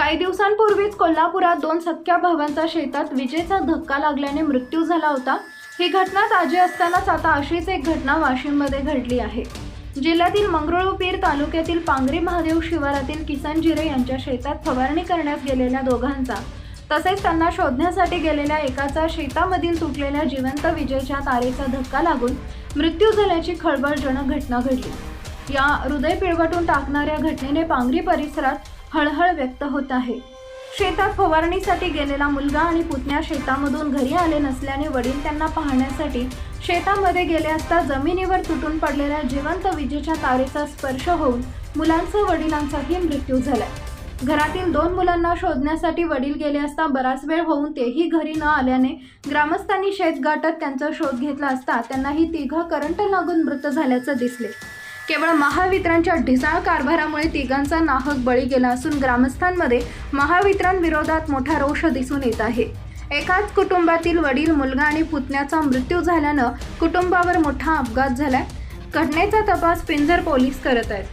काही दिवसांपूर्वीच कोल्हापुरात दोन सख्या भावांचा शेतात विजेचा धक्का लागल्याने मृत्यू झाला होता. ही घटना ताजी असतानाच आता अशीच एक घटना वाशिममध्ये घडली आहे. जिल्ह्यातील मंगरुळपीर तालुक्यातील पांगरी महादेव शिवारातील किसन जिरे यांच्या शेतात फवारणी करण्यात गेलेल्या दोघांचा तसेच त्यांना शोधण्यासाठी गेलेल्या एकाचा शेतामधील तुटलेल्या जिवंत विजेच्या तारेचा धक्का लागून मृत्यू झाल्याची खळबळजनक घटना घडली. या हृदय पिळवटून टाकणाऱ्या घटनेने पांगरी परिसरात हळहळ व्यक्त होत आहे. शेतात फवारणीसाठी गेलेला मुलगा आणि पुतण्या शेतामधून घरी आले नसल्याने वडील त्यांना पाहण्यासाठी शेतामध्ये गेले असता जमिनीवर तुटून पडलेल्या जिवंत विजेच्या तारेचा स्पर्श होऊन मुलांचा वडिलांचाही मृत्यू झाला घरातील दोन मुलांना शोधण्यासाठी वडील गेले असता बराच वेळ होऊन तेही घरी न आल्याने ग्रामस्थांनी शेत गाठत त्यांचा शोध घेतला असता त्यांना ही तिघं करंट लागून मृत झाल्याचं दिसले. केवळ महावितरणच्या ढिसाळ कारभारामुळे तिघांचा नाहक बळी गेला असून ग्रामस्थांमध्ये महावितरण विरोधात मोठा रोष दिसून येत आहे. एकाच कुटुंबातील वडील मुलगा आणि पुतण्याचा मृत्यू झाल्यानं कुटुंबावर मोठा अपघात झालाय. घटनेचा तपास पिंजर पोलीस करत आहेत.